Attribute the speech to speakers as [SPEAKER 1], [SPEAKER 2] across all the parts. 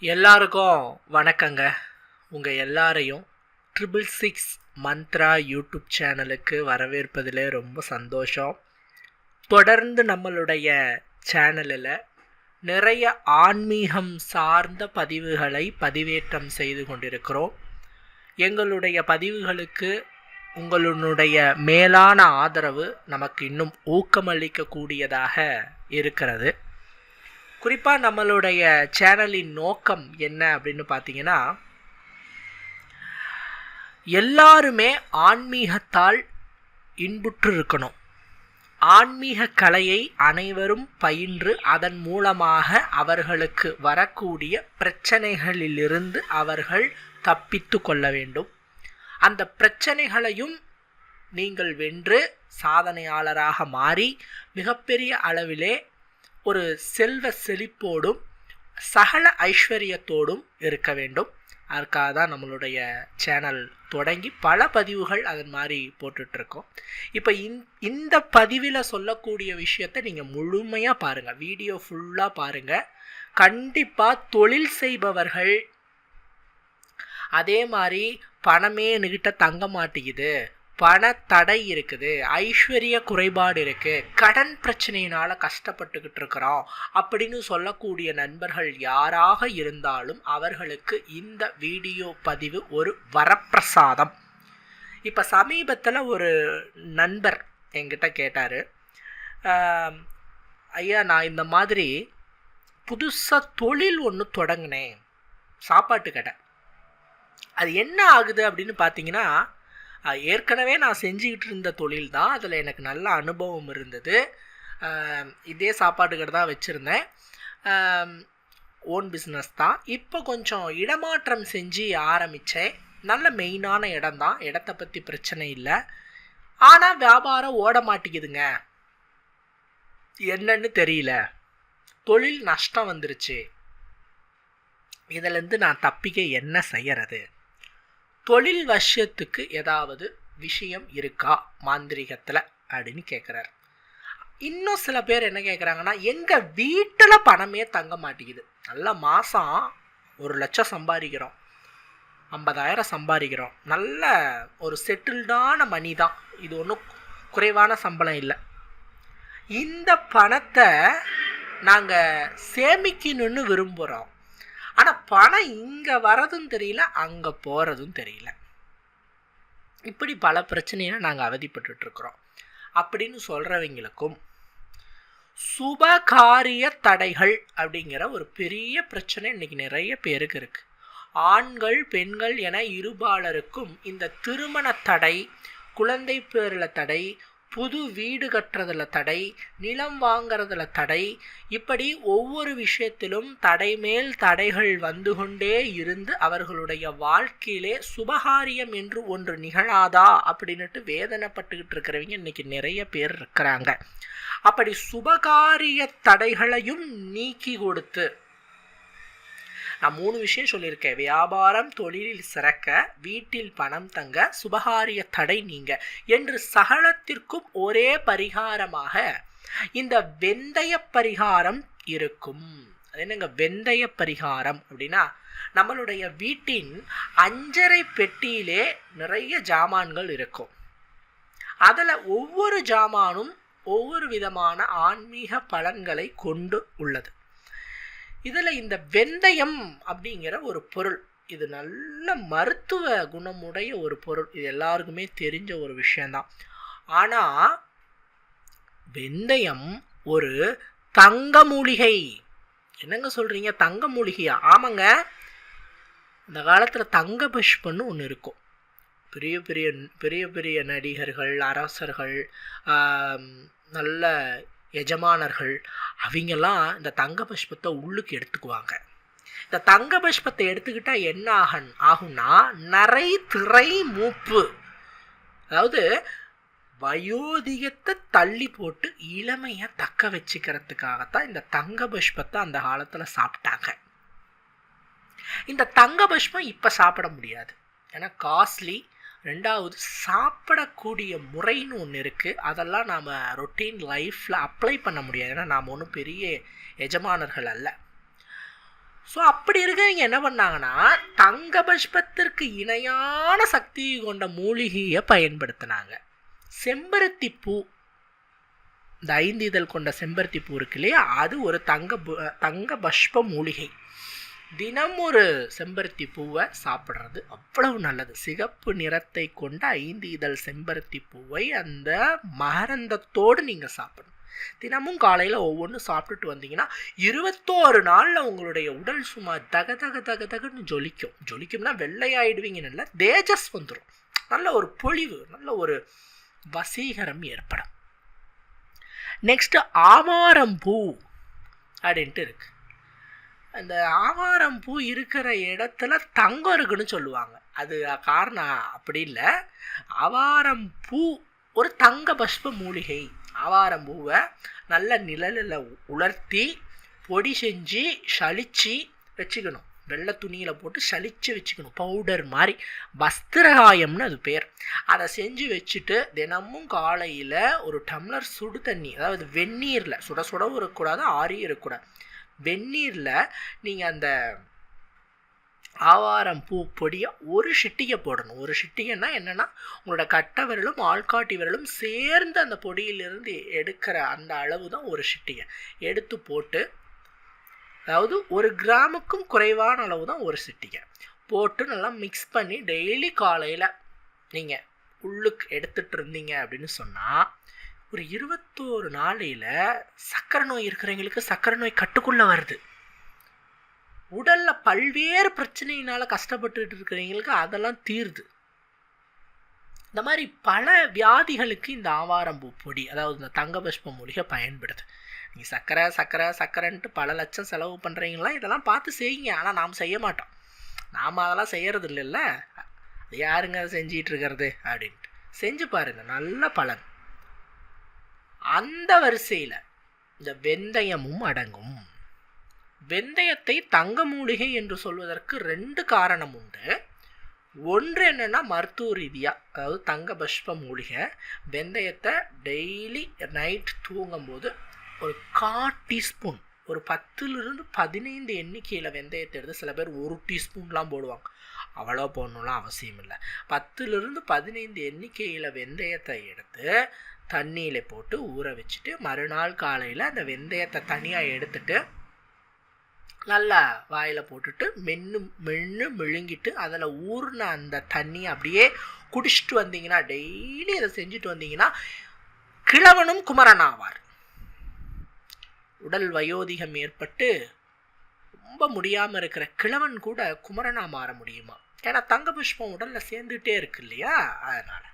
[SPEAKER 1] எல்லாருக்கும் வணக்கங்க. உங்கள் எல்லாரையும் ட்ரிபிள் சிக்ஸ் மந்த்ரா யூடியூப் சேனலுக்கு வரவேற்பதில் ரொம்ப சந்தோஷம். தொடர்ந்து நம்மளுடைய சேனலில் நிறைய ஆன்மீகம் சார்ந்த பதிவுகளை பதிவேற்றம் செய்து கொண்டிருக்கிறோம். எங்களுடைய பதிவுகளுக்கு உங்களுடைய மேலான ஆதரவு நமக்கு இன்னும் ஊக்கமளிக்கக்கூடியதாக இருக்கிறது. குறிப்பாக நம்மளுடைய சேனலின் நோக்கம் என்ன அப்படின்னு பார்த்தீங்கன்னா எல்லாருமே ஆன்மீகத்தால் இன்புற்று இருக்கணும். ஆன்மீக கலையை அனைவரும் பயின்று அதன் மூலமாக அவர்களுக்கு வரக்கூடிய பிரச்சனைகளிலிருந்து அவர்கள் தப்பித்து கொள்ள வேண்டும். அந்த பிரச்சனைகளையும் நீங்கள் வென்று சாதனையாளராக மாறி மிகப்பெரிய அளவிலே ஒரு செல்வ செழிப்போடும் சகல ஐஸ்வர்யத்தோடும் இருக்க வேண்டும். அதுக்காக தான் நம்மளுடைய சேனல் தொடங்கி பல பதிவுகள் அதன் மாதிரி போட்டுட்ருக்கோம். இப்போ இந் இந்த பதிவில் சொல்லக்கூடிய விஷயத்தை நீங்கள் முழுமையாக பாருங்கள் வீடியோ ஃபுல்லாக பாருங்கள் கண்டிப்பாக தொழில் செய்பவர்கள் அதே மாதிரி பணமே என்கிட்ட தங்க மாட்டேங்குது. பண தடை இருக்குது ஐஸ்வர்ய குறைபாடு இருக்குது கடன் பிரச்சனையினால் கஷ்டப்பட்டுக்கிட்டு இருக்கிறோம் அப்படின்னு சொல்லக்கூடிய நண்பர்கள் யாராக இருந்தாலும் அவர்களுக்கு இந்த வீடியோ பதிவு ஒரு வரப்பிரசாதம். இப்போ சமீபத்தில் ஒரு நண்பர் என்கிட்ட கேட்டார் ஐயா நான் இந்த மாதிரி புதுசாக தொழில் ஒன்று தொடங்கினேன் சாப்பாட்டு கடை. அது என்ன ஆகுது? அப்படின்னு பார்த்தீங்கன்னா ஏற்கனவே நான் செஞ்சுக்கிட்டு இருந்த தொழில் தான் அதில் எனக்கு நல்ல அனுபவம் இருந்தது. இதே சாப்பாட்டு கடை தான் வச்சுருந்தேன் ஓன் பிஸ்னஸ் தான். இப்போ கொஞ்சம் இடமாற்றம் செஞ்சு ஆரம்பித்தேன் நல்ல மெயினான இடம் தான் இடத்த பற்றி பிரச்சனை இல்லை. ஆனால் வியாபாரம் ஓட மாட்டேங்குதுங்க. என்னன்னு தெரியல. தொழில் நஷ்டம் வந்துருச்சு. இதிலேருந்து நான் தப்பிக்க என்ன செய்யறது? தொழில் வசியத்துக்கு ஏதாவது விஷயம் இருக்கா மாந்திரிகத்தில் அப்படின்னு கேட்குறாரு இன்னும் சில பேர் என்ன கேட்குறாங்கன்னா எங்கள் வீட்டில் பணமே தங்க மாட்டேங்குது. நல்ல மாதம் ஒரு லட்சம் சம்பாதிக்கிறோம். ஐம்பதாயிரம் சம்பாதிக்கிறோம். நல்ல ஒரு செட்டில்டான மணி தான். இது ஒன்றும் குறைவான சம்பளம் இல்லை. இந்த பணத்தை நாங்கள் சேமிக்கணும்னு விரும்புகிறோம் ஆனால் பணம் இங்கே வரதும் தெரியல அங்கே போகிறதும் தெரியல. இப்படி பல பிரச்சனையில் நாங்கள் அவதிப்பட்டுருக்குறோம் அப்படின்னு சொல்கிறவங்களுக்கும் சுபகாரிய தடைகள் அப்படிங்கிற ஒரு பெரிய பிரச்சனை இன்னைக்கு நிறைய பேருக்கு இருக்குது ஆண்கள் பெண்கள் என இருபாலருக்கும் இந்த திருமண தடை குழந்தை பேரில் தடை புது வீடு கட்டுறதுல தடை நிலம் வாங்கிறதுல தடை இப்படி ஒவ்வொரு விஷயத்திலும் தடை மேல் தடைகள் வந்து கொண்டே இருந்து அவர்களுடைய வாழ்க்கையிலே சுபகாரியம் என்று ஒன்று நிகழாதா அப்படின்னுட்டு வேதனைப்பட்டுக்கிட்டு இருக்கிறவங்க இன்னைக்கு நிறைய பேர் இருக்கிறாங்க. அப்படி சுபகாரிய தடைகளையும் நீக்கி கொடுத்து நான் மூணு விஷயம் சொல்லியிருக்கேன். வியாபாரம் தொழிலில் சிறக்க வீட்டில் பணம் தங்க சுபகாரிய தடை நீங்க என்று சகலத்திற்கும் ஒரே பரிகாரமாக இந்த வெந்தய பரிகாரம் இருக்கும். அது என்னங்க? வெந்தய பரிகாரம் அப்படின்னா நம்மளுடைய வீட்டின் அஞ்சரை பெட்டியிலே நிறைய ஜாமான்கள் இருக்கும். அதில் ஒவ்வொரு ஜாமானும் ஒவ்வொரு விதமான ஆன்மீக பலன்களை கொண்டு உள்ளது. இதில் இந்த வெந்தயம் அப்படிங்கிற ஒரு பொருள். இது நல்ல மருத்துவ குணமுடைய ஒரு பொருள். இது எல்லாருக்குமே தெரிஞ்ச ஒரு விஷயந்தான் ஆனால் வெந்தயம் ஒரு தங்க மூலிகை என்னங்க சொல்கிறீங்க தங்க மூலிகையா ஆமாங்க. இந்த காலத்தில் தங்க புஷ்பன்னு ஒன்று இருக்கும். பெரிய பெரிய பெரிய பெரிய நடிகர்கள் அரசர்கள் நல்ல எஜமானர்கள் அவங்கெல்லாம் இந்த தங்க புஷ்பத்தை உள்ளுக்கு எடுத்துக்குவாங்க. இந்த தங்க புஷ்பத்தை எடுத்துக்கிட்டால் என்ன ஆகன் ஆகும்னா நிறை திரை மூப்பு. அதாவது வயோதிகத்தை தள்ளி போட்டு இளமையை தக்க வச்சுக்கிறதுக்காகத்தான் இந்த தங்க புஷ்பத்தை அந்த காலத்தில் சாப்பிட்டாங்க. இந்த தங்க புஷ்பம் இப்போ சாப்பிட முடியாது. ஏன்னா காஸ்ட்லி ரெண்டாவது சாப்பிடக்கூடிய முறைன்னு ஒன்று இருக்குது அதெல்லாம் நாம் ரொட்டீன் லைஃப்பில் அப்ளை பண்ண முடியாது. ஏன்னா நாம் ஒன்றும் பெரிய எஜமானர்கள் அல்ல. ஸோ அப்படி இருக்கவங்க என்ன பண்ணாங்கன்னா தங்க பஷ்பத்திற்கு இணையான சக்தி கொண்ட மூலிகையை பயன்படுத்தினாங்க. செம்பருத்தி பூ இந்த ஐந்து இதழ் கொண்ட செம்பருத்தி பூ இருக்கு இல்லையா? அது ஒரு தங்க தங்க பஷ்ப மூலிகை. தினம் ஒரு செம்பருத்தி பூவை சாப்பிட்றது அவ்வளவு நல்லது. சிகப்பு நிறத்தை கொண்ட ஐந்து இதழ் செம்பருத்தி பூவை அந்த மகரந்தத்தோடு நீங்கள் சாப்பிடணும். தினமும் காலையில் ஒவ்வொன்றும் சாப்பிட்டுட்டு வந்தீங்கன்னா இருபத்தோரு நாளில் உங்களுடைய உடல் சும்மா தக தக தக தகன்னு ஜொலிக்கும். ஜொலிக்கும்னா வெள்ளையாயிடுவீங்கன்னு இல்லை தேஜஸ் வந்துடும் நல்ல ஒரு பொழிவு நல்ல ஒரு வசீகரம் ஏற்படும். நெக்ஸ்ட் ஆமாரம் பூ அப்படின்ட்டு இருக்குது அந்த ஆவாரம் பூ இருக்கிற இடத்துல தங்கம் இருக்குன்னு சொல்லுவாங்க. அது காரணம் அப்படி இல்லை. ஆவாரம் பூ ஒரு தங்க பஷ்ப மூலிகை. ஆவாரம் பூவை நல்ல நிழலில் உலர்த்தி பொடி செஞ்சு சளிச்சு வச்சுக்கணும். வெள்ளை துணியில் போட்டு சளிச்சு வச்சுக்கணும். பவுடர் மாதிரி. வஸ்திரகாயம்னு அது பேர். அதை செஞ்சு வச்சுட்டு தினமும் காலையில் ஒரு டம்ளர் சுடு தண்ணி அதாவது வெந்நீரில் சுட சுடவும் இருக்கக்கூடாது ஆறியும் இருக்கக்கூடாது. வெந்நீரில் நீங்கள் அந்த ஆவாரம் பூ பொடியை ஒரு சிட்டிகை போடணும். ஒரு சிட்டிகைன்னா என்னென்னா உங்களோட கட்டை விரலும் ஆள்காட்டி விரலும் சேர்ந்து அந்த பொடியிலிருந்து எடுக்கிற அந்த அளவு தான் ஒரு சிட்டிகை. எடுத்து போட்டு அதாவது ஒரு கிராமுக்கும் குறைவான அளவு தான் ஒரு சிட்டிகை. போட்டு நல்லா மிக்ஸ் பண்ணி டெய்லி காலையில் நீங்கள் உள்ளுக்கு எடுத்துகிட்டு இருந்தீங்க அப்படின்னு சொன்னால் ஒரு இருபத்தோரு நாளையில் சக்கரை நோய் இருக்கிறவங்களுக்கு சக்கரை நோய் கட்டுக்குள்ளே வருது. உடலில் பல்வேறு பிரச்சனையினால் கஷ்டப்பட்டுட்டு இருக்கிறவங்களுக்கு அதெல்லாம் தீருது. இந்த மாதிரி பல வியாதிகளுக்கு இந்த ஆவாரம்பூ பொடி அதாவது இந்த தங்கபஷ்ப மூலிகை பயன்படுது. நீங்கள் சக்கரை சக்கரை சக்கரைன்ட்டு பல லட்சம் செலவு பண்ணுறீங்களா இதெல்லாம் பார்த்து செய்யுங்க. ஆனால் நாம் செய்ய மாட்டோம். நாம் அதெல்லாம் செய்கிறது இல்லைல்ல அது யாருங்க அதை செஞ்சிட்டு இருக்கிறது? அப்படின்ட்டு. செஞ்சு பாருங்க நல்ல பலன். அந்த வரிசையில் இந்த வெந்தயமும் அடங்கும். வெந்தயத்தை தங்க மூலிகை என்று சொல்வதற்கு ரெண்டு காரணம் உண்டு. ஒன்று என்னென்னா மருத்துவ ரீதியாக அதாவது தங்க பஷ்ப மூலிகை வெந்தயத்தை டெய்லி நைட் தூங்கும்போது ஒரு கா டீஸ்பூன் ஒரு பத்துலேருந்து பதினைந்து எண்ணிக்கையில் வெந்தயத்தை எடுத்து சில பேர் ஒரு டீஸ்பூன்லாம் போடுவாங்க. அவ்வளோ போடணும்லாம் அவசியம் இல்லை. பத்துலேருந்து பதினைந்து எண்ணிக்கையில் வெந்தயத்தை எடுத்து தண்ணியில் போட்டு ஊற வச்சுட்டு மறுநாள் காலையில் அந்த வெந்தயத்தை தனியாக எடுத்துட்டு நல்லா வாயில் போட்டுட்டு மென்று மென்று மெழுங்கிட்டு அதில் ஊறின அந்த தண்ணியை அப்படியே குடிச்சிட்டு வந்தீங்கன்னா டெய்லி அதை செஞ்சுட்டு வந்தீங்கன்னா கிழவனும் குமரன் ஆவார். உடல் வயோதிகம் ஏற்பட்டு ரொம்ப முடியாமல் இருக்கிற கிழவன் கூட குமரனாக மாற முடியுமா? ஏன்னா தங்க புஷ்பம் உடலில் சேர்ந்துட்டே இருக்கு இல்லையா? அதனால்.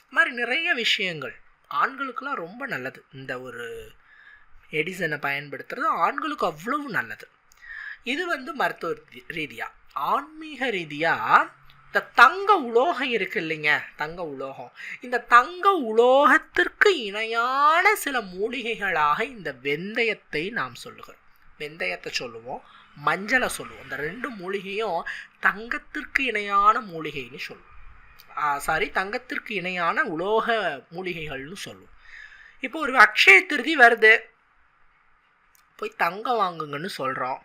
[SPEAKER 1] இது மாதிரி நிறைய விஷயங்கள். ஆண்களுக்கெல்லாம் ரொம்ப நல்லது. இந்த ஒரு எடிசனை பயன்படுத்துறது ஆண்களுக்கு அவ்வளவு நல்லது. இது வந்து மருத்துவ ரீதியாக ஆன்மீக ரீதியாக இந்த தங்க உலோகம் இருக்கு இல்லைங்க. தங்க உலோகம். இந்த தங்க உலோகத்திற்கு இணையான சில மூலிகைகளாக இந்த வெந்தயத்தை நாம் சொல்லுகிறோம். வெந்தயத்தை சொல்லுவோம் மஞ்சளை சொல்லுவோம். இந்த ரெண்டு மூலிகையும் தங்கத்திற்கு இணையான மூலிகைன்னு சொல்லுவோம். சாரி தங்கத்திற்கு இணையான உலோக மூலிகைகள்னு சொல்லுவோம். இப்போ ஒரு அக்ஷய திருதி வருது. போய் தங்கம் வாங்குங்கன்னு சொல்கிறோம்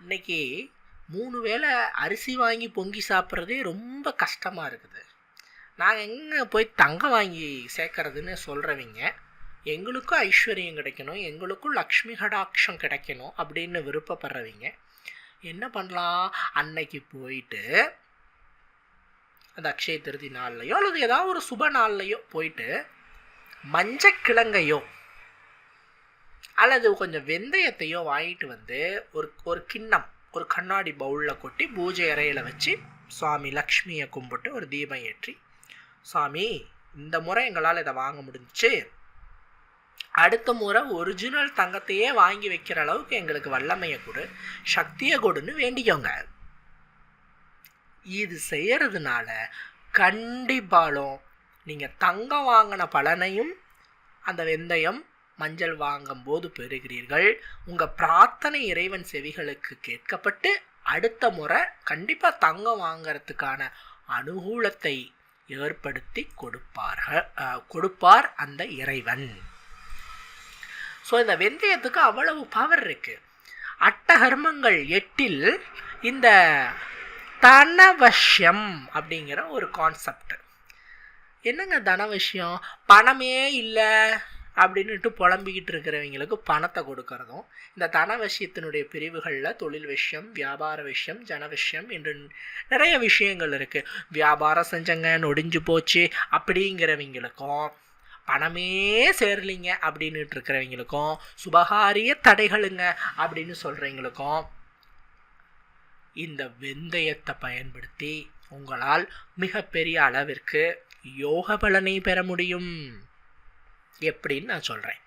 [SPEAKER 1] இன்றைக்கி மூணு வேளை அரிசி வாங்கி பொங்கி சாப்பிட்றதே ரொம்ப கஷ்டமாக இருக்குது. நாங்கள் எங்கே போய் தங்கம் வாங்கி சேர்க்குறதுன்னு சொல்கிறவங்க எங்களுக்கும் ஐஸ்வர்யம் கிடைக்கணும் எங்களுக்கும் லக்ஷ்மி கடாட்சம் கிடைக்கணும் அப்படின்னு விருப்பப்படுறவங்க. என்ன பண்ணலாம்? அன்னைக்கு போயிட்டு அந்த அக்ஷய திருதி நாள்லையோ அல்லது ஏதாவது ஒரு சுப நாள்லையோ போயிட்டு மஞ்சக்கிழங்கையோ அல்லது கொஞ்சம் வெந்தயத்தையோ வாங்கிட்டு வந்து ஒரு ஒரு கிண்ணம் ஒரு கண்ணாடி பவுலில் கொட்டி பூஜை அறையில் வச்சு சுவாமி லக்ஷ்மியை கும்பிட்டு ஒரு தீபம் ஏற்றி சுவாமி இந்த முறை எங்களால் இதை வாங்க முடிஞ்சுச்சு. அடுத்த முறை ஒரிஜினல் தங்கத்தையே வாங்கி வைக்கிற அளவுக்கு எங்களுக்கு வல்லமையை கொடு. சக்தியை கொடுன்னு வேண்டிக்கோங்க. இது செய்கிறதுனால கண்டிப்பாலும் நீங்கள் தங்கம் வாங்கின பலனையும் அந்த வெந்தயம் மஞ்சள் வாங்கும் போது பெறுகிறீர்கள். உங்கள் பிரார்த்தனை இறைவன் செவிகளுக்கு கேட்கப்பட்டு அடுத்த முறை கண்டிப்பாக தங்கம் வாங்கிறதுக்கான அனுகூலத்தை ஏற்படுத்தி கொடுப்பார்கள் கொடுப்பார் அந்த இறைவன். ஸோ இந்த வெந்தயத்துக்கு அவ்வளவு பவர் இருக்குது அட்டகர்மங்கள் எட்டில் இந்த தனவசியம் அப்படிங்கிற ஒரு கான்செப்ட் என்னங்க தனவசியம் பணமே இல்லை அப்படின்னுட்டு புலம்பிக்கிட்டு இருக்கிறவங்களுக்கு பணத்தை கொடுக்கறதும் இந்த தன விஷயத்தினுடைய பிரிவுகளில் தொழில் விஷயம் வியாபார விஷயம் ஜன விஷயம் என்று நிறைய விஷயங்கள் இருக்குது வியாபாரம் செஞ்சங்க நொடிஞ்சு போச்சு அப்படிங்கிறவங்களுக்கும் பணமே சேரலிங்க அப்படின்னுட்டு இருக்கிறவங்களுக்கும் சுபகாரிய தடைகளுங்க அப்படின்னு சொல்கிறவங்களுக்கும் இந்த வெந்தயத்தை பயன்படுத்தி உங்களால் மிகப்பெரிய அளவிற்கு யோக பலனை பெற முடியும். எப்படின்னு நான் சொல்கிறேன்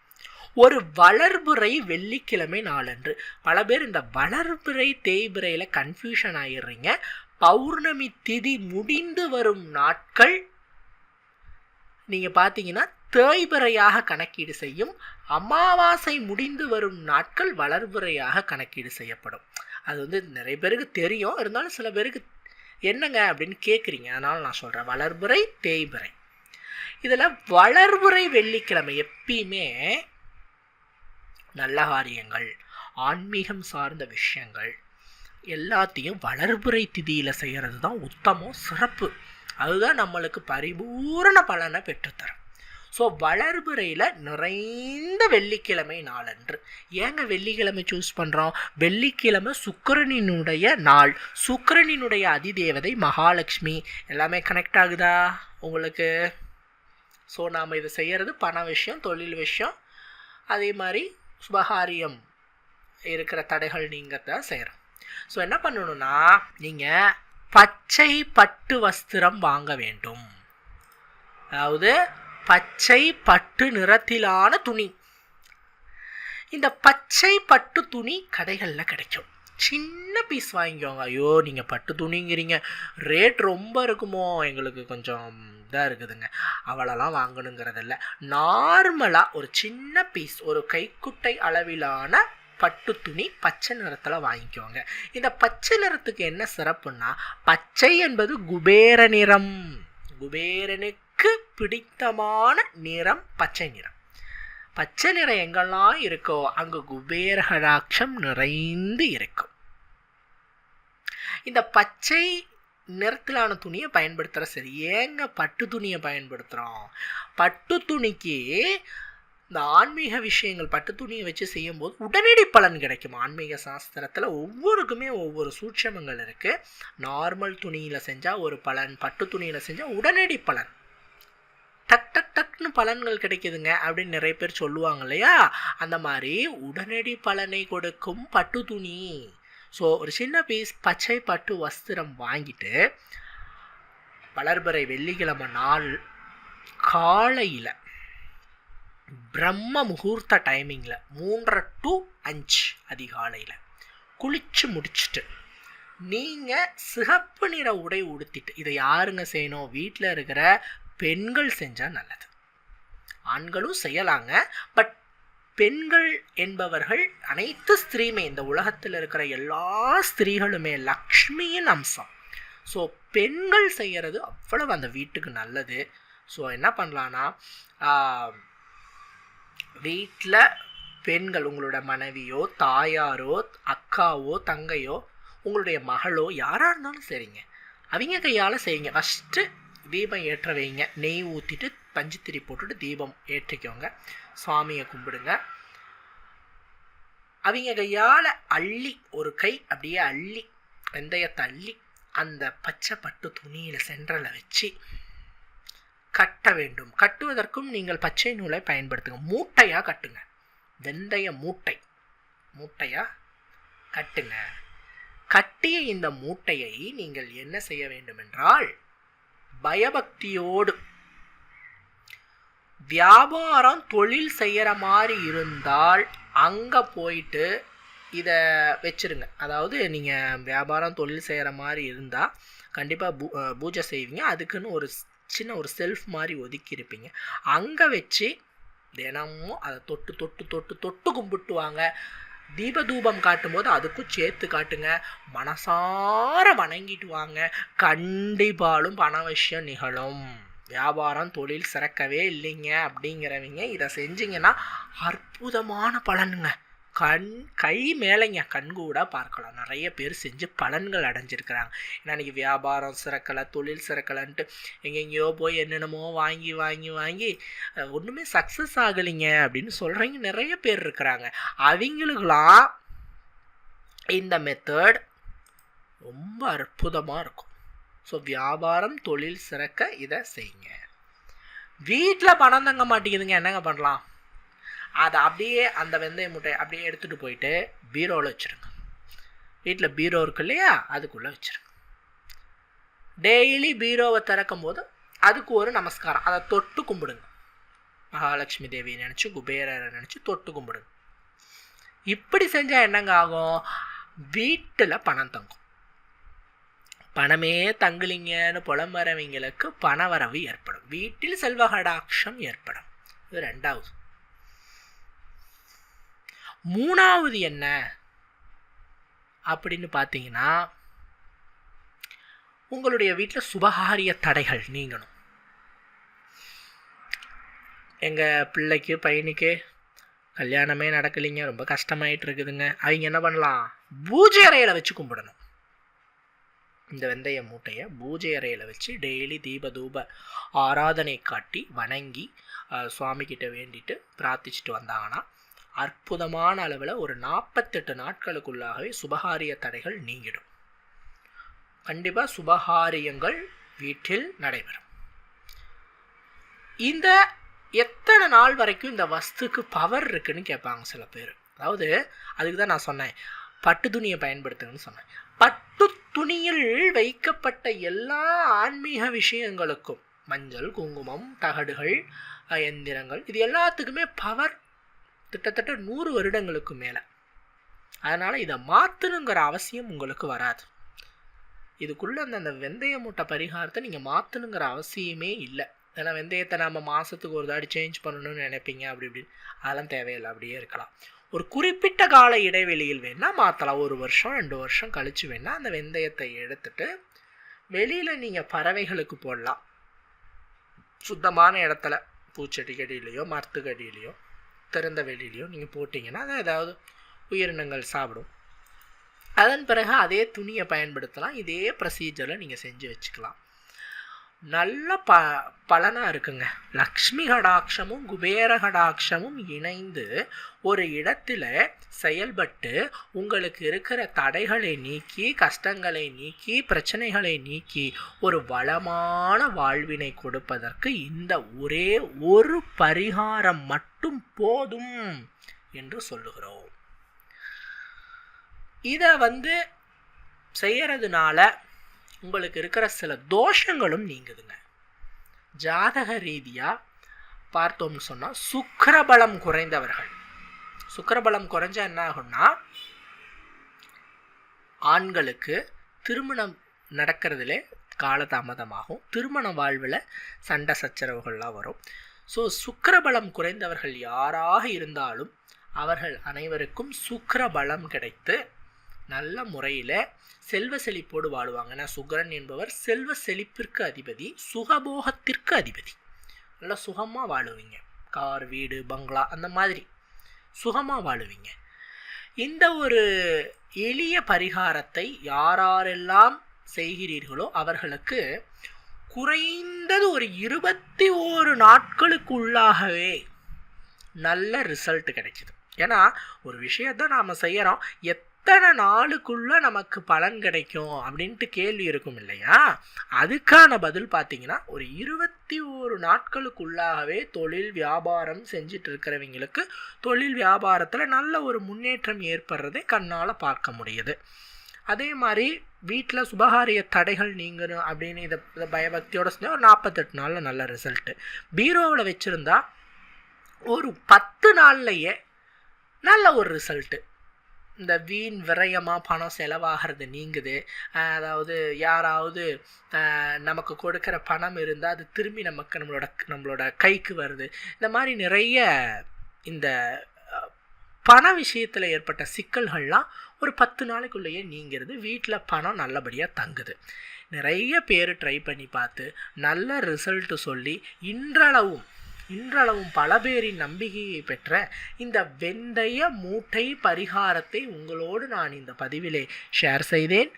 [SPEAKER 1] ஒரு வளர்புரை வெள்ளிக்கிழமை நாளன்று பல பேர் இந்த வளர்புரை தேய்பிரையில் கன்ஃபியூஷன் ஆகிடுறீங்க பௌர்ணமி திதி முடிந்து வரும் நாட்கள் நீங்கள் பார்த்தீங்கன்னா தேய்பிறையாக கணக்கீடு செய்யும். அமாவாசை முடிந்து வரும் நாட்கள் வளர்புறையாக கணக்கீடு செய்யப்படும். அது வந்து நிறைய பேருக்கு தெரியும். இருந்தாலும் சில பேருக்கு என்னங்க அப்படின்னு கேட்குறீங்க அதனால் நான் சொல்கிறேன் வளர்புறை தேய்பிறை இதில் வளர்புரை வெள்ளிக்கிழமை எப்பயுமே நல்ல காரியங்கள் ஆன்மீகம் சார்ந்த விஷயங்கள் எல்லாத்தையும் வளர்புரை திதியில் செய்கிறது தான் உத்தமம் சிறப்பு. அதுதான் நம்மளுக்கு பரிபூரண பலனை பெற்றுத்தரும். ஸோ வளர்புறையில் நிறைந்த வெள்ளிக்கிழமை நாளன்று. ஏங்க வெள்ளிக்கிழமை சூஸ் பண்ணுறோம் வெள்ளிக்கிழமை சுக்கரனினுடைய நாள். சுக்கரனினுடைய அதிதேவதை மகாலட்சுமி. எல்லாமே கனெக்ட் ஆகுதா? உங்களுக்கு? ஸோ நாம் இதை செய்கிறது பண விஷயம் தொழில் விஷயம். அதே மாதிரி சுபகாரியம் இருக்கிற தடைகள் நீங்கள் தான் செய்கிறோம் ஸோ என்ன பண்ணணும்னா நீங்கள் பச்சை பட்டு வஸ்திரம் வாங்க வேண்டும். அதாவது பச்சை பட்டு நிறத்திலான துணி. இந்த பச்சை பட்டு துணி கடைகளில் கிடைக்கும். சின்ன பீஸ் வாங்கிக்கோங்க. ஐயோ நீங்கள் பட்டு துணிங்கிறீங்க. ரேட் ரொம்ப இருக்குமோ? எங்களுக்கு கொஞ்சம் இதாக இருக்குதுங்க. அவளெல்லாம் வாங்கணுங்கிறதில்ல. நார்மலாக ஒரு சின்ன பீஸ் ஒரு கைக்குட்டை அளவிலான பட்டு துணி பச்சை நிறத்தில் வாங்கிக்கோங்க. இந்த பச்சை நிறத்துக்கு என்ன சிறப்புன்னா பச்சை என்பது குபேர நிறம். குபேரனுக்கு பிடித்தமான நிறம் பச்சை நிறம். பச்சை நிறம் எங்கெல்லாம் இருக்கோ அங்கு குபேரகடாட்சம் நிறைந்து இருக்கும். இந்த பச்சை நிறத்திலான துணியை பயன்படுத்துகிற சரி ஏங்க பட்டு துணியை பயன்படுத்துகிறோம் பட்டு துணிக்கு இந்த ஆன்மீக விஷயங்கள் பட்டு துணியை வச்சு செய்யும்போது உடனடி பலன் கிடைக்கும். ஆன்மீக சாஸ்திரத்தில் ஒவ்வொருக்குமே ஒவ்வொரு சூட்சமங்கள் இருக்குது நார்மல் துணியில் செஞ்சால் ஒரு பலன் பட்டு துணியில் செஞ்சால் உடனடி பலன். டக்குன்னு பலன்கள் கிடைக்குதுங்க அப்படின்னு நிறைய பேர் சொல்லுவாங்க இல்லையா? அந்த மாதிரி உடனடி பலனை கொடுக்கும் பட்டு துணி. ஸோ ஒரு சின்ன பீஸ் பச்சை பட்டு வஸ்திரம் வாங்கிட்டு வளர்பறை வெள்ளிக்கிழமை நாள் காலையில் பிரம்ம முகூர்த்த டைமிங்கில் மூன்றரை டு அஞ்சு அதிகாலையில் குளித்து முடிச்சுட்டு நீங்கள் சிகப்பு நிற உடை உடுத்திட்டு இதை யாருங்க செய்யணும்? வீட்டில் இருக்கிற பெண்கள் செஞ்சால் நல்லது. ஆண்களும் செய்யலாங்க. பட் பெண்கள் என்பவர்கள் அனைத்து ஸ்திரீமே இந்த உலகத்தில் இருக்கிற எல்லா ஸ்திரீகளுமே லக்ஷ்மியின் அம்சம். ஸோ பெண்கள் செய்கிறது அவ்வளவு அந்த வீட்டுக்கு நல்லது. ஸோ என்ன பண்ணலான்னா வீட்டில் பெண்கள் உங்களோட மனைவியோ தாயாரோ அக்காவோ தங்கையோ உங்களுடைய மகளோ யாராக இருந்தாலும் சரிங்க. அவங்க கையால் செய்யுங்க. ஃபஸ்ட்டு தீபம் ஏற்ற வைங்க. நெய் ஊற்றிட்டு பஞ்சுத்திரி போட்டுட்டு தீபம் ஏற்றிக்கோங்க. சுவாமியை கும்பிடுங்க. அவங்க கையால் அள்ளி ஒரு கை அப்படியே அள்ளி வெந்தயத்தை அள்ளி அந்த பச்சை பட்டு துணியில் சென்ட்ரலை வச்சு கட்ட வேண்டும். கட்டுவதற்கும் நீங்கள் பச்சை நூலை பயன்படுத்துங்க. மூட்டையாக கட்டுங்க. வெந்தய மூட்டை. மூட்டையாக கட்டுங்க. கட்டிய இந்த மூட்டையை நீங்கள் என்ன செய்ய வேண்டும் என்றால் பயபக்தியோடு. வியாபாரம் தொழில் செய்கிற மாதிரி இருந்தால் அங்கே போயிட்டு இதை வச்சுருங்க. அதாவது நீங்கள் வியாபாரம் தொழில் செய்கிற மாதிரி இருந்தால் கண்டிப்பாக பூ பூஜை செய்வீங்க. அதுக்குன்னு ஒரு சின்ன ஒரு செல்ஃப் மாதிரி ஒதுக்கியிருப்பீங்க அங்கே வச்சு தினமும் அதை தொட்டு தொட்டு தொட்டு தொட்டு கும்பிட்டுவாங்க. தீபதூபம் காட்டும்போது அதுக்கும் சேர்த்து காட்டுங்க. மனசார வணங்கிட்டு வாங்க. கண்டிப்பாலும் பண விஷயம் நிகழும். வியாபாரம் தொழில் சிறக்கவே இல்லைங்க அப்படிங்கிறவங்க இதை செஞ்சிங்கன்னா அற்புதமான பலனுங்க. கண் கை மேலேங்க கண்கூட பார்க்கலாம். நிறைய பேர் செஞ்சு பலன்கள் அடைஞ்சிருக்கிறாங்க. ஏன்னா இன்றைக்கி வியாபாரம் சிறக்கலை தொழில் சிறக்கலைன்ட்டு எங்கெங்கேயோ போய் என்னென்னமோ வாங்கி வாங்கி வாங்கி ஒன்றுமே சக்ஸஸ் ஆகலைங்க அப்படின்னு சொல்கிறவங்க நிறைய பேர் இருக்கிறாங்க. அவங்களுக்கெல்லாம் இந்த மெத்தட் ரொம்ப அற்புதமாக இருக்கும். ஸோ வியாபாரம் தொழில் சிறக்க இதை செய்யுங்க. வீட்டில் பணம் தங்க மாட்டேங்குதுங்க. என்னங்க பண்ணலாம்? அதை அப்படியே அந்த வெந்தய முட்டையை அப்படியே எடுத்துகிட்டு போயிட்டு பீரோவில் வச்சுருங்க. வீட்டில் பீரோ இருக்கு இல்லையா? அதுக்குள்ளே வச்சுருங்க. டெய்லி பீரோவை திறக்கும் போது அதுக்கு ஒரு நமஸ்காரம். அதை தொட்டு கும்பிடுங்க. மகாலட்சுமி தேவியை நினச்சி குபேரரை நினச்சி தொட்டு கும்பிடுங்க. இப்படி செஞ்சால் என்னங்க ஆகும்? வீட்டில் பணம் தங்கும். பணமே தங்குலிங்கன்னு புலம்புறவங்களுக்கு பணவரவு ஏற்படும். வீட்டில் செல்வகடாட்சம் ஏற்படும். இது ரெண்டாவது. மூணாவது என்ன? அப்படின்னு பார்த்தீங்கன்னா உங்களுடைய வீட்டில் சுபகாரிய தடைகள் நீங்கணும். எங்கள் பிள்ளைக்கு பையனுக்கு கல்யாணமே நடக்கலைங்க ரொம்ப கஷ்டமாயிட்டு இருக்குதுங்க அவங்க என்ன பண்ணலாம்? பூஜை அறையில் வச்சு கும்பிடணும். இந்த வெந்தய மூட்டையை பூஜை அறையில் வச்சு டெய்லி தீப தூப ஆராதனை காட்டி வணங்கி சுவாமிக்கிட்ட வேண்டிட்டு பிரார்த்திச்சுட்டு வந்தாங்கன்னா அற்புதமான அளவில் ஒரு நாற்பத்தெட்டு நாட்களுக்குள்ளாகவே சுபகாரிய தடைகள் நீங்கிடும். கண்டிப்பாக சுபகாரியங்கள் வீட்டில் நடைபெறும். இந்த எத்தனை நாள் வரைக்கும் இந்த வஸ்துக்கு பவர் இருக்குன்னு கேட்பாங்க சில பேர். அதாவது அதுக்கு தான் நான் சொன்னேன். பட்டு துணியை பயன்படுத்துங்கன்னு சொன்னேன். பட்டு துணியில் வைக்கப்பட்ட எல்லா ஆன்மீக விஷயங்களுக்கும் மஞ்சள் குங்குமம் தகடுகள் எந்திரங்கள் இது எல்லாத்துக்குமே பவர் கிட்டத்தட்ட நூறு வருடங்களுக்கு மேலே. அதனால் இதை மாற்றணுங்கிற அவசியம் உங்களுக்கு வராது. இதுக்குள்ளே அந்த அந்த வெந்தய மூட்டை பரிகாரத்தை நீங்கள் மாற்றணுங்கிற அவசியமே இல்லை. ஏன்னா வெந்தயத்தை நம்ம மாதத்துக்கு ஒரு தாடி சேஞ்ச் பண்ணணும்னு நினைப்பீங்க அப்படி இப்படின்னு. அதெல்லாம் தேவையில்லை அப்படியே இருக்கலாம். ஒரு குறிப்பிட்ட கால இடைவெளியில் வேணால் மாற்றலாம் ஒரு வருஷம் ரெண்டு வருஷம் கழித்து வேணால் அந்த வெந்தயத்தை எடுத்துட்டு வெளியில் நீங்கள் பறவைகளுக்கு போடலாம். சுத்தமான இடத்துல பூச்செடிக்கடியிலையோ மரத்துக்கடியிலையோ திறந்த வெளியிலையோ நீங்கள் போட்டிங்கன்னா அதை ஏதாவது உயிரினங்கள் சாப்பிடும். அதன் பிறகு அதே துணியை பயன்படுத்தலாம். இதே ப்ரொசீஜரை நீங்கள் செஞ்சு வச்சுக்கலாம். நல்ல ப பலனாக இருக்குங்க. லக்ஷ்மி கடாட்சமும் குபேர கடாட்சமும் இணைந்து ஒரு இடத்துல செயல்பட்டு உங்களுக்கு இருக்கிற தடைகளை நீக்கி கஷ்டங்களை நீக்கி பிரச்சனைகளை நீக்கி ஒரு வளமான வாழ்வினை கொடுப்பதற்கு இந்த ஒரே ஒரு பரிகாரம் மட்டும் போதும் என்று சொல்லுகிறோம். இதை வந்து செய்கிறதுனால உங்களுக்கு இருக்கிற சில தோஷங்களும் நீங்குதுங்க. ஜாதக ரீதியாக பார்த்தோம்னு சொன்னால் சுக்கரபலம் குறைந்தவர்கள். சுக்கரபலம் குறைஞ்சா என்ன ஆகும்னா ஆண்களுக்கு திருமணம் நடக்கிறதுலே காலதாமதமாகும். திருமண வாழ்வில் சண்டை சச்சரவுகள்லாம் வரும். ஸோ சுக்கரபலம் குறைந்தவர்கள் யாராக இருந்தாலும் அவர்கள் அனைவருக்கும் சுக்கரபலம் கிடைத்து நல்ல முறையில் செல்வ செழிப்போடு வாழுவாங்க. ஏன்னா என்பவர் செல்வ செழிப்பிற்கு அதிபதி சுகபோகத்திற்கு அதிபதி. நல்லா சுகமாக வாழுவீங்க. கார் வீடு பங்களா அந்த மாதிரி சுகமாக வாழுவீங்க. இந்த ஒரு எளிய பரிகாரத்தை யாரெல்லாம் செய்கிறீர்களோ அவர்களுக்கு குறைந்தது ஒரு இருபத்தி ஓரு நாட்களுக்குள்ளாகவே நல்ல ரிசல்ட் கிடைச்சிது ஏன்னா ஒரு விஷயத்தை நாம் செய்கிறோம் எத் எத்தனை நாளுக்குள்ளே நமக்கு பலன் கிடைக்கும் அப்படின்ட்டு கேள்வி இருக்கும் இல்லையா? அதுக்கான பதில் பார்த்தீங்கன்னா ஒரு இருபத்தி ஒரு நாட்களுக்குள்ளாகவே தொழில் வியாபாரம் செஞ்சிட்டு இருக்கிறவங்களுக்கு தொழில் வியாபாரத்தில் நல்ல ஒரு முன்னேற்றம் ஏற்படுறதை கண்ணால் பார்க்க முடியுது. அதே மாதிரி வீட்டில் சுபகாரிய தடைகள் நீங்கணும் அப்படின்னு இதை இதை பயபக்தியோட செஞ்சால் ஒரு நாற்பத்தெட்டு நாளில் நல்ல ரிசல்ட்டு பீரோவில் வச்சுருந்தா ஒரு பத்து நாள்லையே நல்ல ஒரு ரிசல்ட்டு இந்த வீண் விரயமாக பணம் செலவாகிறது நீங்குது. அதாவது யாராவது நமக்கு கொடுக்குற பணம் இருந்தால் அது திரும்பி நமக்கு நம்மளோட நம்மளோட கைக்கு வருது. இந்த மாதிரி நிறைய இந்த பண விஷயத்தில் ஏற்பட்ட சிக்கல்கள்லாம் ஒரு பத்து நாளைக்குள்ளேயே நீங்கிறது. வீட்டில் பணம் நல்லபடியாக தங்குது. நிறைய பேர் ட்ரை பண்ணி பார்த்து நல்ல ரிசல்ட்டு சொல்லி இன்றளவும் இன்றளவும் பல பேரின் நம்பிக்கையை பெற்ற இந்த வெந்தய மூட்டை பரிகாரத்தை உங்களோடு நான் இந்த பதிவிலே ஷேர் செய்தேன்.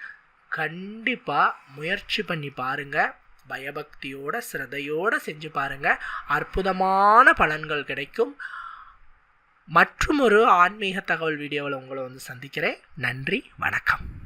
[SPEAKER 1] கண்டிப்பாக முயற்சி பண்ணி பாருங்கள் பயபக்தியோட சிரதையோடு செஞ்சு பாருங்க. அற்புதமான பலன்கள் கிடைக்கும். மற்றும் ஒரு ஆன்மீக தகவல் வீடியோவில் உங்களை வந்து சந்திக்கிறேன். நன்றி வணக்கம்.